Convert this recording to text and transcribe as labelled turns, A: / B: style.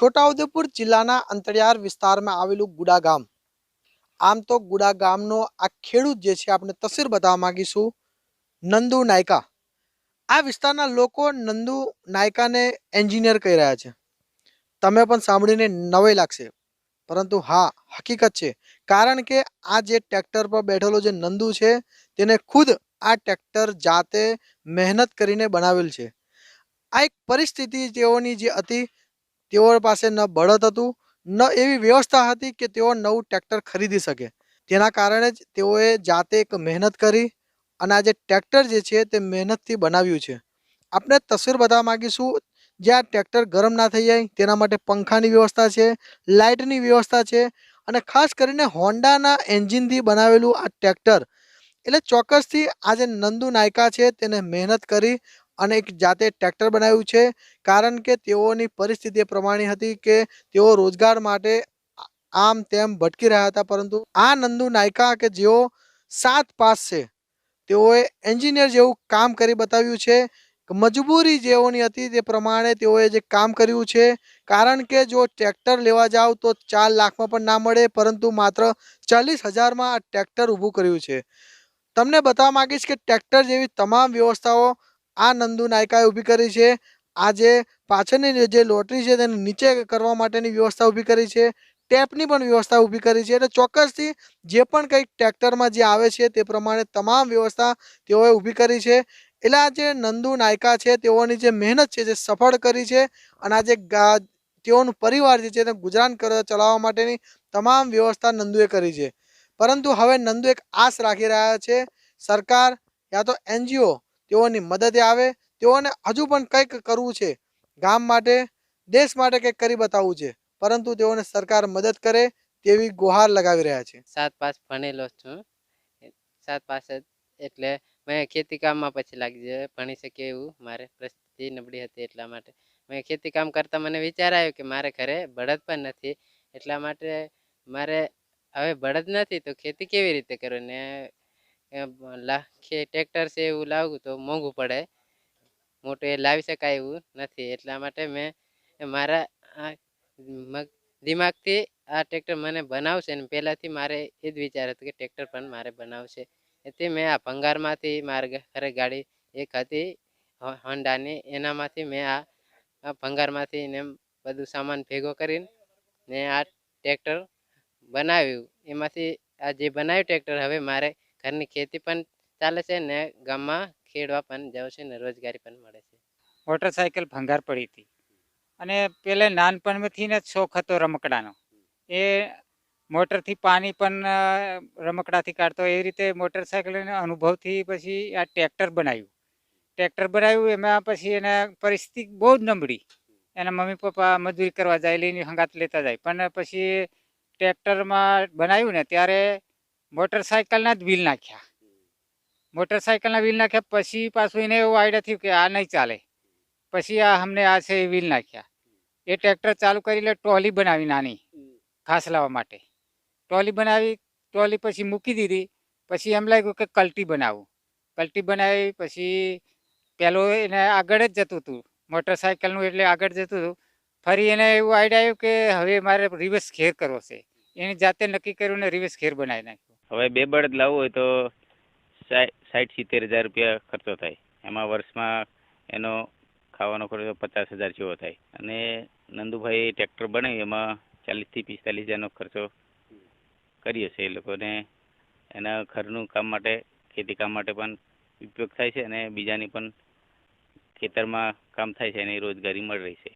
A: છોટાઉદેપુર જિલ્લાના અંતરિયાળ વિસ્તારમાં આવેલું ગુડા ગામ આમ તો ગુડા ગામનો આ ખેડૂત જે છે, આપણે તસવીર બતાવવા માગીશું, નંદુ નાયકા. આ વિસ્તારના લોકો નંદુ નાયકાને એન્જિનિયર કહી રહ્યા છે. તમે પણ સાંભળીને નવાઈ લાગશે. પરંતુ હા, હકીકત છે. કારણ કે આ જે ટ્રેક્ટર પર બેઠેલો જે નંદુ છે, તેને ખુદ આ ટ્રેક્ટર જાતે મહેનત કરીને બનાવેલ છે. આ એક પરિસ્થિતિ તેઓની જે હતી તેઓ પાસે ન બળદ હતું, ન એવી વ્યવસ્થા હતી કે તેઓ નવું ટ્રેક્ટર ખરીદી શકે. તેના કારણે જ તેઓએ જાતે એક મહેનત કરી અને આ જે ટ્રેક્ટર જે છે તે મહેનતથી બનાવ્યું છે. આપણે તસવીર બતાવવા માંગીશું જ્યાં ટ્રેક્ટર ગરમ ના થઈ જાય, તેના માટે પંખાની વ્યવસ્થા છે, લાઇટની વ્યવસ્થા છે અને ખાસ કરીને હોન્ડાના એન્જિનથી બનાવેલું આ ટ્રેક્ટર. એટલે ચોક્કસથી આજે નંદુ નાયકા છે તેને મહેનત કરી અને એક જાતે ટ્રેક્ટર બનાવ્યું છે. કારણ કે તેઓની પરિસ્થિતિ પ્રમાણે હતી કે તેઓ રોજગાર માટે આમ તેમ ભટકી રહ્યા હતા. પરંતુ આ નંદુ નાયકા કે જેઓ સાત પાસ છે, તેઓએ એન્જિનિયર જેવું કામ કરી બતાવ્યું છે. મજબૂરી જેઓની હતી તે પ્રમાણે તેઓએ જે કામ કર્યું છે, કારણ કે જો ટ્રેક્ટર લેવા જાવ તો ચાર લાખમાં પણ ના મળે, પરંતુ માત્ર ચાલીસ હજારમાં આ ટ્રેક્ટર ઊભું કર્યું છે. તમને બતાવવા માગીશ કે ટ્રેક્ટર જેવી તમામ વ્યવસ્થાઓ આ નંદુ નાયકાએ ઊભી કરી છે. આજે પાછળની જે લોટરી છે તેને નીચે કરવા માટેની વ્યવસ્થા ઊભી કરી છે. ટેપની પણ વ્યવસ્થા ઊભી કરી છે. એટલે ચોક્કસથી જે પણ કંઈક ટ્રેક્ટરમાં જે આવે છે તે પ્રમાણે તમામ વ્યવસ્થા તેઓએ ઊભી કરી છે. એટલે આ જે નંદુ નાયકા છે તેઓની જે મહેનત છે જે સફળ કરી છે. અને આ જે તેઓનું પરિવાર જે છે તે ગુજરાન ચલાવવા માટેની તમામ વ્યવસ્થા નંદુએ કરી છે. પરંતુ હવે નંદુ એક આશ રાખી રહ્યા છે. સરકાર યા તો એનજીઓ તેઓની મદદે આવે, તેઓને હજુ પણ કંઈક કરવું છે. ગામ માટે, દેશ માટે કંઈક કરી બતાવવું છે, પરંતુ તેઓને સરકાર મદદ કરે તેવી ગુહાર લગાવી રહ્યા છે.
B: સાત પાસ ભણેલો છું. સાત પાસ એટલે મેં ખેતી કામમાં પછી લાગી જાય, ભણી શકે એવું મારે પરિસ્થિતિ નબળી હતી એટલા માટે. મેં ખેતી કામ કરતાં મને વિચાર આવ્યો કે મારે ઘરે બળદ પણ નથી, એટલા માટે મારે, હવે બળદ નથી તો ખેતી કેવી રીતે કરવી ને ટ્રેક્ટર છે એવું લાવવું તો મોંઘું પડે. મોટું એ લાવી શકાય એવું નથી. એટલા માટે મેં મારા દિમાગથી આ ટ્રેક્ટર મને બનાવશે ને પહેલાંથી મારે એ જ વિચાર હતો કે ટ્રેક્ટર પણ મારે બનાવશે. એથી મેં આ ભંગારમાંથી મારા ઘરે ગાડી એક હતી હોન્ડાની. એનામાંથી મેં આ ભંગારમાંથી એમ બધું સામાન ભેગો કરીને ને આ ટ્રેક્ટર બનાવ્યું. એમાંથી આ જે બનાવ્યું ટ્રેક્ટર હવે મારે ઘરની ખેતી પણ ચાલે છે ને ગામમાં ખેડવા પણ જાઉં છે ને રોજગારી પણ મળે છે.
C: મોટરસાયકલ ભંગાર પડી હતી. અને પેલે નાનપણથી ને શોખ હતો રમકડાનો. એ મોટરથી પાણી પણ રમકડાથી કાઢતો એ રીતે મોટરસાયકલના અનુભવથી પછી આ ટ્રેક્ટર બનાવ્યું. ટ્રેક્ટર બનાવ્યું, એમાં પછી એને પરિસ્થિતિ બહુ જ નબળી. એના મમ્મી પપ્પા મજૂરી કરવા જાય, લઈને હંગાત લેતા જાય. પણ પછી ટ્રેક્ટરમાં બનાવ્યું ને, ત્યારે મોટરસાયકલના જ વ્હીલ નાખ્યા. મોટરસાયકલના વ્હીલ નાખ્યા પછી પાછું એને એવું આઈડિયા થયું કે આ નહીં ચાલે. પછી આ અમને આ છે એ વ્હીલ નાખ્યા. એ ટ્રેક્ટર ચાલુ કરી લે, ટ્રોલી બનાવી નાની, ઘાસ લાવવા માટે. ટ્રોલી બનાવી, ટ્રોલી પછી મૂકી દીધી. પછી એમ લાગ્યું કે કલ્ટી બનાવું. કલ્ટી બનાવી પછી પેલો એને આગળ જ જતું હતું. મોટરસાયકલનું એટલે આગળ જતું હતું. ફરી એને એવું આઈડિયા આવ્યું કે હવે મારે રિવર્સ ઘેર કરવો છે. એને જાતે નક્કી કર્યું ને રિવર્સ ઘેર બનાવી નાખ્યું.
D: હવે બે બળદ લાવવું હોય તો સાઠ સિત્તેર હજાર રૂપિયા ખર્ચો થાય. એમાં વર્ષમાં એનો ખાવાનો ખર્ચો પચાસ હજાર જેવો થાય. અને નંદુભાઈ ટ્રેક્ટર બનાવ્યું એમાં ચાલીસથી પિસ્તાલીસ હજારનો ખર્ચો કરીએ છે એ લોકોને. એના ઘરનું કામ માટે, ખેતી કામ માટે પણ ઉપયોગ થાય છે અને બીજાની પણ ખેતરમાં કામ થાય છે અને રોજગારી મળી રહી છે.